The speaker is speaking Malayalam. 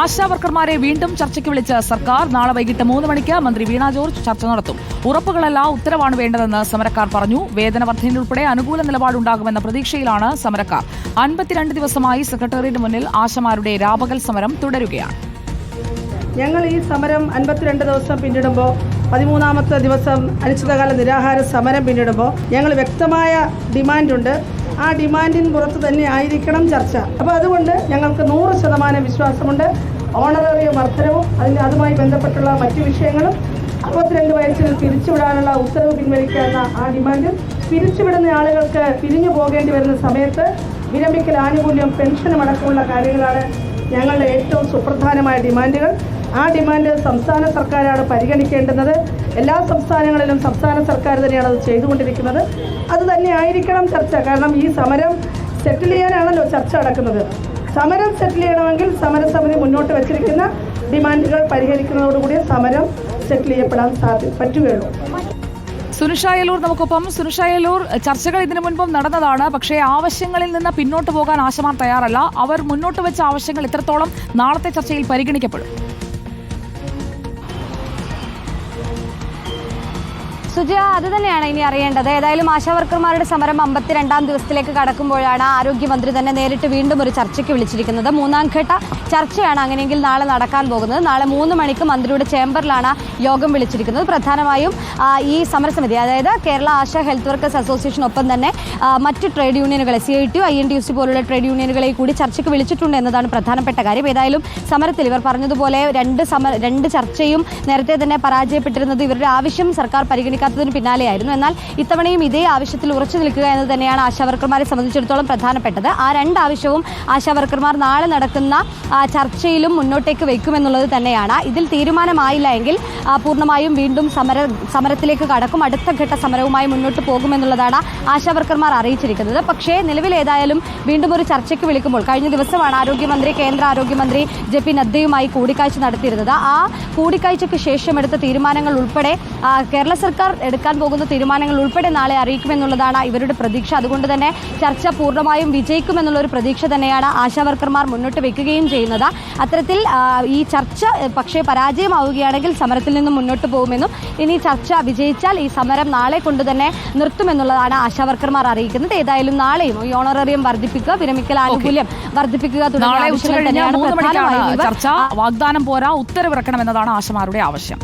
ആശാ വർക്കർമാരെ വീണ്ടും ചർച്ചയ്ക്ക് വിളിച്ച് സർക്കാർ നാളെ വൈകിട്ട് മൂന്ന് മണിക്ക് മന്ത്രി വീണ ജോർജ് ചർച്ച നടത്തും. ഉറപ്പുകളല്ല ഉത്തരവാണ് വേണ്ടതെന്ന് സമരക്കാർ പറഞ്ഞു. വേതന വർധനയുൾപ്പെടെ അനുകൂല നിലപാടുണ്ടാകുമെന്ന പ്രതീക്ഷയിലാണ് സമരക്കാർ. അൻപത്തിരണ്ട് ദിവസമായി സെക്രട്ടേറിയറ്റ് മുന്നിൽ ആശമാരുടെ രാപകൽ സമരം തുടരുകയാണ്. ഞങ്ങൾ ഈ സമരം അൻപത്തിരണ്ട് ദിവസം പിന്നിടുമ്പോൾ പതിമൂന്നാമത്തെ ദിവസം അനിശ്ചിതകാല നിരാഹാര സമരം പിന്നിടുമ്പോൾ ഞങ്ങൾ വ്യക്തമായ ഡിമാൻഡുണ്ട്. ആ ഡിമാൻഡിന് പുറത്ത് തന്നെ ആയിരിക്കണം ചർച്ച. അപ്പോൾ അതുകൊണ്ട് ഞങ്ങൾക്ക് നൂറ് ശതമാനം വിശ്വാസമുണ്ട്. ഓണറേറിയ വർധനവും അതിന് അതുമായി ബന്ധപ്പെട്ടുള്ള മറ്റു വിഷയങ്ങളും അറുപത്തിരണ്ട് വയസ്സിൽ പിരിച്ചുവിടാനുള്ള ഉത്തരവ് പിൻവലിക്കാവുന്ന ആ ഡിമാൻഡ് പിരിച്ചുവിടുന്ന ആളുകൾക്ക് പിരിഞ്ഞു പോകേണ്ടി വരുന്ന സമയത്ത് വിരമിക്കൽ ആനുകൂല്യം പെൻഷനും അടക്കമുള്ള കാര്യങ്ങളാണ് ഞങ്ങളുടെ ഏറ്റവും സുപ്രധാനമായ ഡിമാൻഡുകൾ. ആ ഡിമാൻഡ് സംസ്ഥാന സർക്കാരാണ് പരിഗണിക്കേണ്ടുന്നത്. എല്ലാ സംസ്ഥാനങ്ങളിലും സംസ്ഥാന സർക്കാർ തന്നെയാണ് അത് ചെയ്തുകൊണ്ടിരിക്കുന്നത്. അത് തന്നെ ആയിരിക്കണം ചർച്ച. കാരണം ഈ സമരം സെറ്റിൽ ചെയ്യാനാണല്ലോ ചർച്ച നടക്കുന്നത്. സമരം സെറ്റിൽ ചെയ്യണമെങ്കിൽ സമരസമിതി മുന്നോട്ട് വച്ചിരിക്കുന്ന ഡിമാൻഡുകൾ പരിഹരിക്കുന്നതോടുകൂടി സമരം സെറ്റിൽ ചെയ്യപ്പെടാൻ സാധ്യ പറ്റുകയുള്ളൂ. സുനിഷായലൂർ നമുക്കൊപ്പം. സുനിഷായലൂർ ചർച്ചകൾ ഇതിനു മുൻപും നടന്നതാണ്. പക്ഷേ ആവശ്യങ്ങളിൽ നിന്ന് പിന്നോട്ട് പോകാൻ ആശമാർ തയ്യാറല്ല. അവർ മുന്നോട്ട് വെച്ച ആവശ്യങ്ങൾ ഇത്രത്തോളം നാളത്തെ ചർച്ചയിൽ പരിഗണിക്കപ്പെടും. സുജയ അത് തന്നെയാണ് ഇനി അറിയേണ്ടത്. ഏതായാലും ആശാവർക്കർമാരുടെ സമരം അമ്പത്തിരണ്ടാം ദിവസത്തിലേക്ക് കടക്കുമ്പോഴാണ് ആരോഗ്യമന്ത്രി തന്നെ നേരിട്ട് വീണ്ടും ഒരു ചർച്ചയ്ക്ക് വിളിച്ചിരിക്കുന്നത്. മൂന്നാം ഘട്ട ചർച്ചയാണ് അങ്ങനെയെങ്കിൽ നാളെ നടക്കാൻ പോകുന്നത്. നാളെ മൂന്ന് മണിക്ക് മന്ത്രിയുടെ ചേംബറിലാണ് യോഗം വിളിച്ചിരിക്കുന്നത്. പ്രധാനമായും ഈ സമരസമിതി അതായത് Kerala Asha health workers association ഒപ്പം തന്നെ മറ്റ് trade യൂണിയനുകളെ C I T I N U C പോലുള്ള ട്രേഡ് യൂണിയനുകളെ കൂടി ചർച്ചയ്ക്ക് വിളിച്ചിട്ടുണ്ട് എന്നതാണ് പ്രധാനപ്പെട്ട കാര്യം. ഏതായാലും സമരത്തിൽ ഇവർ പറഞ്ഞതുപോലെ രണ്ട് സമര രണ്ട് ചർച്ചയും നേരത്തെ തന്നെ പരാജയപ്പെട്ടിരുന്നത് ഇവരുടെ ആവശ്യം സർക്കാർ പരിഗണിക്കാത്തതിന് പിന്നാലെയായിരുന്നു. എന്നാൽ ഇത്തവണയും ഇതേ ആവശ്യത്തിൽ ഉറച്ചു നിൽക്കുക എന്നത് തന്നെയാണ് ആശാവർക്കർമാരെ സംബന്ധിച്ചിടത്തോളം പ്രധാനപ്പെട്ടത്. ആ രണ്ട് ആവശ്യവും ആശാവർക്കർമാർ നാളെ നടക്കുന്ന ചർച്ചയിലും മുന്നോട്ടേക്ക് വയ്ക്കുമെന്നുള്ളത് തന്നെയാണ്. ഇതിൽ തീരുമാനമായില്ല എങ്കിൽ പൂർണമായും വീണ്ടും സമര സമരത്തിലേക്ക് കടക്കും. അടുത്ത ഘട്ട സമരവുമായി മുന്നോട്ട് പോകുമെന്നുള്ളതാണ് ആശാവർക്കർമാർ അറിയിച്ചിരിക്കുന്നത്. പക്ഷേ നിലവിൽ ഏതായാലും വീണ്ടും ഒരു ചർച്ചയ്ക്ക് വിളിക്കുമ്പോൾ കഴിഞ്ഞ ദിവസമാണ് ആരോഗ്യമന്ത്രി കേന്ദ്ര ആരോഗ്യമന്ത്രി ജെ പി നദ്ദയുമായി കൂടിക്കാഴ്ച നടത്തിയിരുന്നത്. ആ കൂടിക്കാഴ്ചയ്ക്ക് ശേഷം എടുത്ത തീരുമാനങ്ങൾ ഉൾപ്പെടെ കേരള സർക്കാർ എടുക്കാൻ പോകുന്ന തീരുമാനങ്ങൾ ഉൾപ്പെടെ നാളെ അറിയിക്കുമെന്നുള്ളതാണ് ഇവരുടെ പ്രതീക്ഷ. അതുകൊണ്ട് തന്നെ ചർച്ച പൂർണമായും വിജയിക്കുമെന്നുള്ള ഒരു പ്രതീക്ഷ തന്നെയാണ് ആശാവർക്കർമാർ മുന്നോട്ട് വെക്കുകയും ചെയ്യുന്നത്. അത്തരത്തിൽ ഈ ചർച്ച പക്ഷേ പരാജയമാവുകയാണെങ്കിൽ സമരത്തിൽ നിന്നും മുന്നോട്ട് പോകുമെന്നും ഇനി ചർച്ച വിജയിച്ചാൽ ഈ സമരം നാളെ കൊണ്ട് തന്നെ നിർത്തുമെന്നുള്ളതാണ് ആശാവർക്കർമാർ അറിയിക്കുന്നത്. ഏതായാലും നാളെയും ഈ ഓണറേറിയം വർദ്ധിപ്പിക്കുക വിരമിക്കൽ ആനുകൂല്യം വർദ്ധിപ്പിക്കുക തുടങ്ങിയ വാഗ്ദാനം പോരാ ഉത്തരവിറക്കണം എന്നതാണ് ആശമാരുടെ ആവശ്യം.